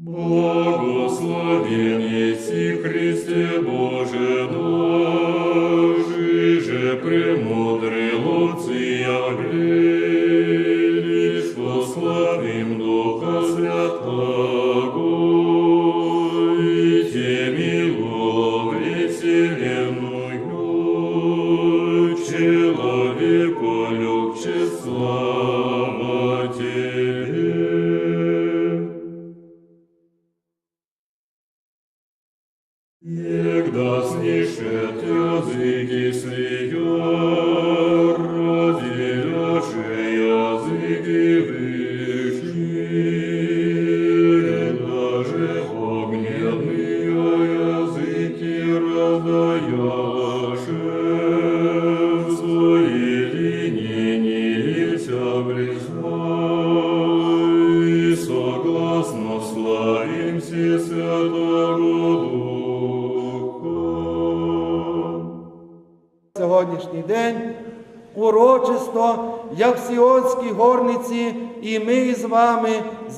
Благословен еси Христе Боже наш, же премудрый Луция грелись, славим Духа Святого, и теми ловли вселенную, человеку любче слава Тебе. Як в Сіонській горниці, і ми із вами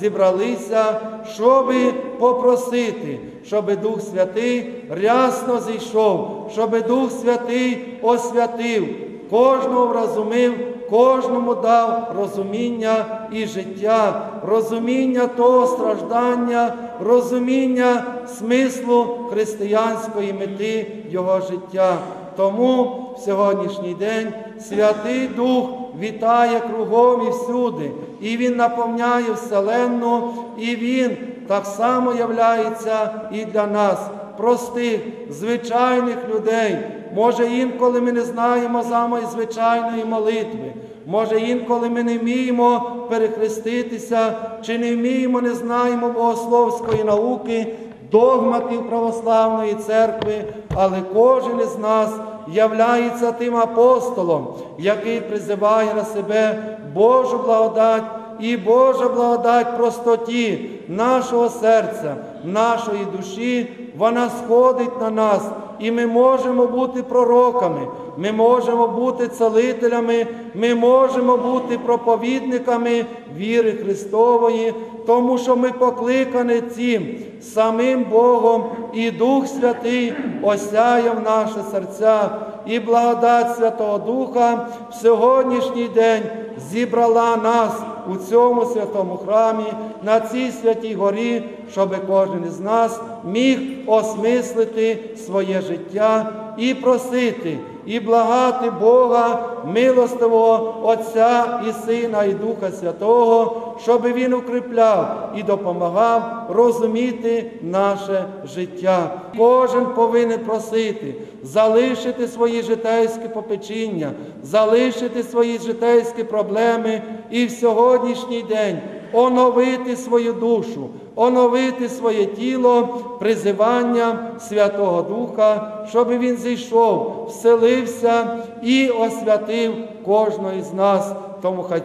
зібралися, щоби попросити, щоби Дух Святий рясно зійшов, щоби Дух Святий освятив, кожного вразумив, кожному дав розуміння і життя, розуміння того страждання, розуміння смислу християнської мети його життя. Тому в сьогоднішній день Святий Дух вітає кругом і всюди, і Він наповняє вселенну, і Він так само являється і для нас, простих, звичайних людей. Може, інколи ми не знаємо самої звичайної молитви. Може, інколи ми не вміємо перехреститися, чи не вміємо, не знаємо богословської науки, догматів православної церкви, але кожен із нас являється тим апостолом, який призиває на себе Божу благодать і Божа благодать простоті нашого серця, нашої душі, вона сходить на нас, і ми можемо бути пророками, ми можемо бути целителями, ми можемо бути проповідниками віри Христової, тому що ми покликані цим. Самим Богом, і Дух Святий осяяв наші серця, і благодать Святого Духа в сьогоднішній день зібрала нас у цьому святому храмі, на цій святій горі, щоб кожен із нас міг осмислити своє життя і просити, і благати Бога, милостивого Отця і Сина, і Духа Святого, щоб Він укріпляв і допомагав розуміти наше життя. Кожен повинен просити, залишити свої житейські попечіння, залишити свої житейські проблеми і в сьогоднішній день оновити свою душу, оновити своє тіло призиванням Святого Духа, щоб він зійшов, вселився і освятив кожного із нас. Тому хай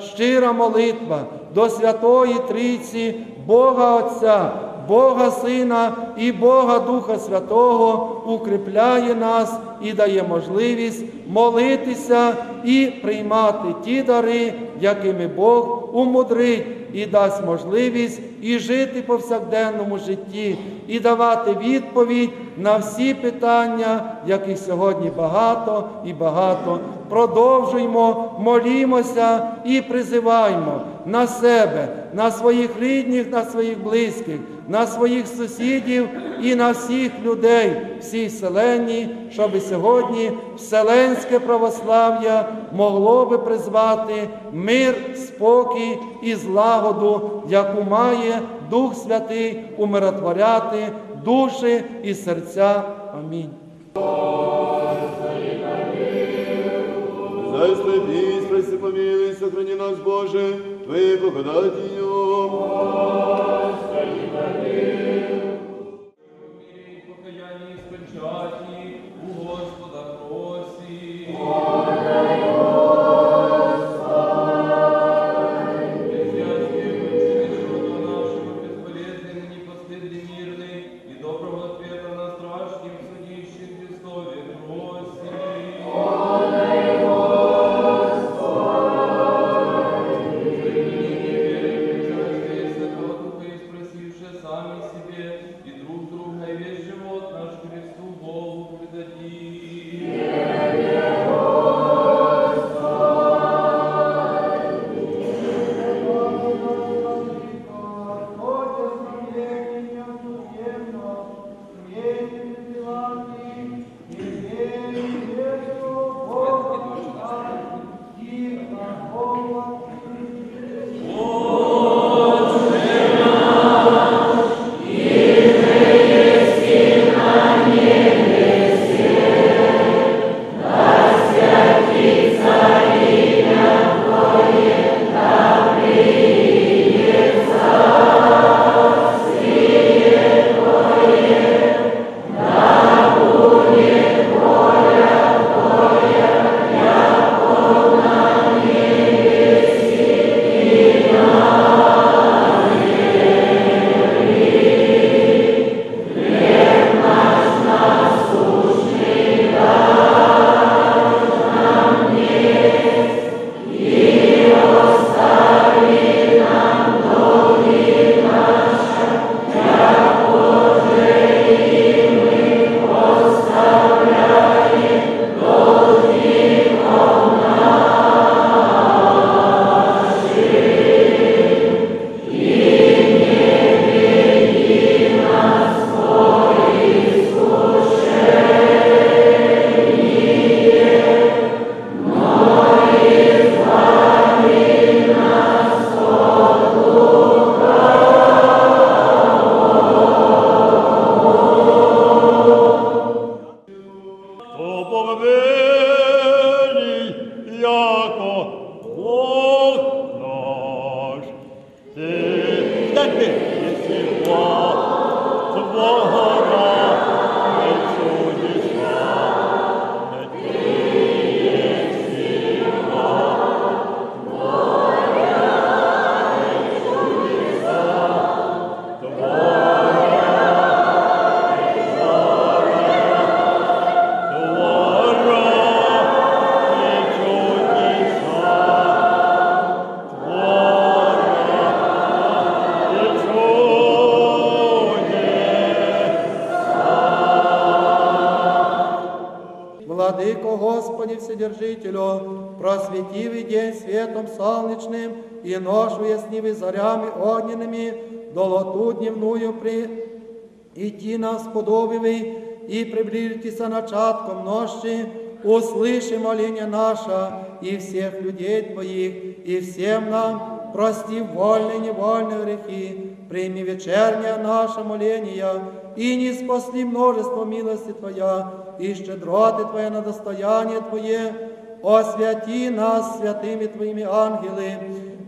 щира молитва до Святої Трійці, Бога Отця, Бога Сина і Бога Духа Святого укріпляє нас і дає можливість молитися і приймати ті дари, якими Бог умудрить і дасть можливість і жити по повсякденному житті, і давати відповідь на всі питання, яких сьогодні багато і багато. Продовжуємо, молімося і призиваємо на себе, на своїх рідних, на своїх близьких, на своїх сусідів і на всіх людей, всій вселенні, щоб сьогодні вселенське православ'я могло би призвати мир, спокій і злагоду, яку має Дух Святий умиротворяти душі і серця. Амінь. Заступи, спаси, помилуй, сохрани нас, Боже, Твоей благодатью. Вседержителю, просветивый день светом солнечным и ношу яснивый зарями огненными, долоту дневную при идти нас подобивый и приблизитеся начатком ночи, услыши моление наше и всех людей Твоих, и всем нам прости вольные и невольные грехи, прими вечернее наше моление, и не спасли множество милости Твоя, и щедроты Твоя на достояние Твое, освяти нас святыми Твоими ангелы,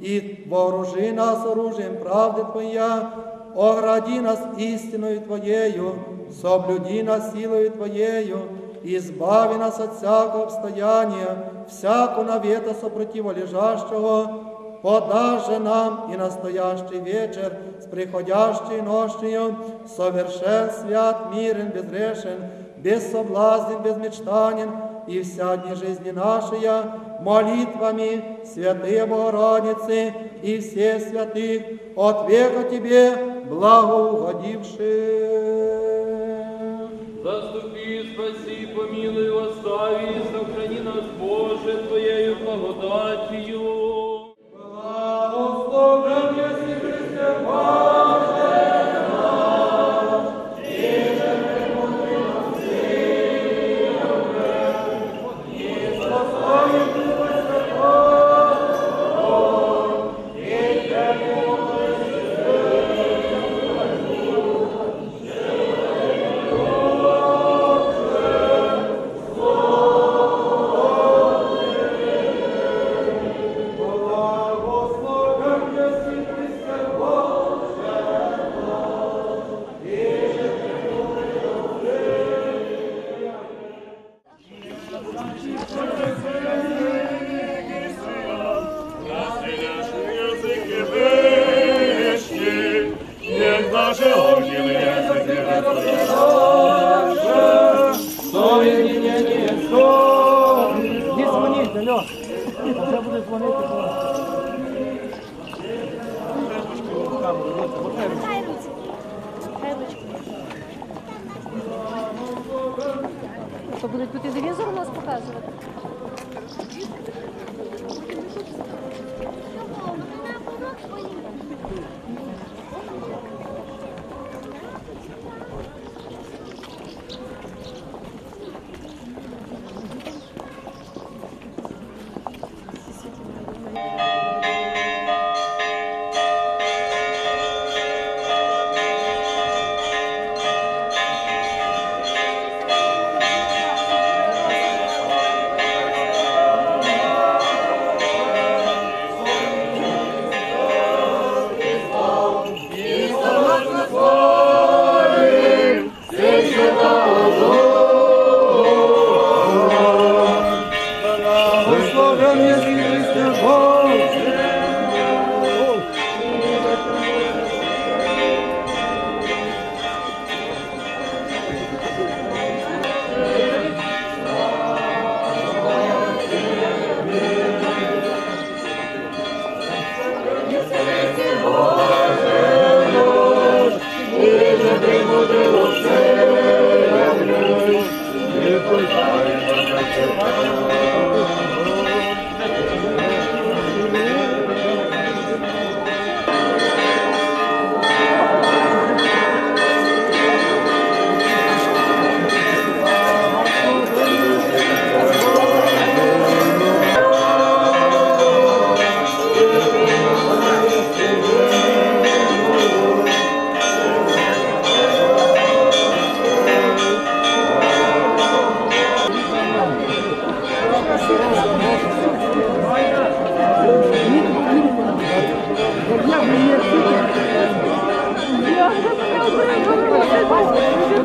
и вооружи нас оружием правды Твоя, огради нас истиною Твоею, соблюди нас силою Твоею, избави нас от всякого обстояния, всяку навета сопротиволежащего, подашь же нам и настоящий вечер с приходящей ночью, совершен свят, мирен, безгрешен, бессоблазнен, безмечтанен, и вся дни жизни нашей молитвами Святые Богородицы и всех святых от века Тебе благоугодивших. Заступи, спаси, помилуй, остави, и сохрани нас, Боже, Твоею благодатью. Будуть по у нас показувати. Я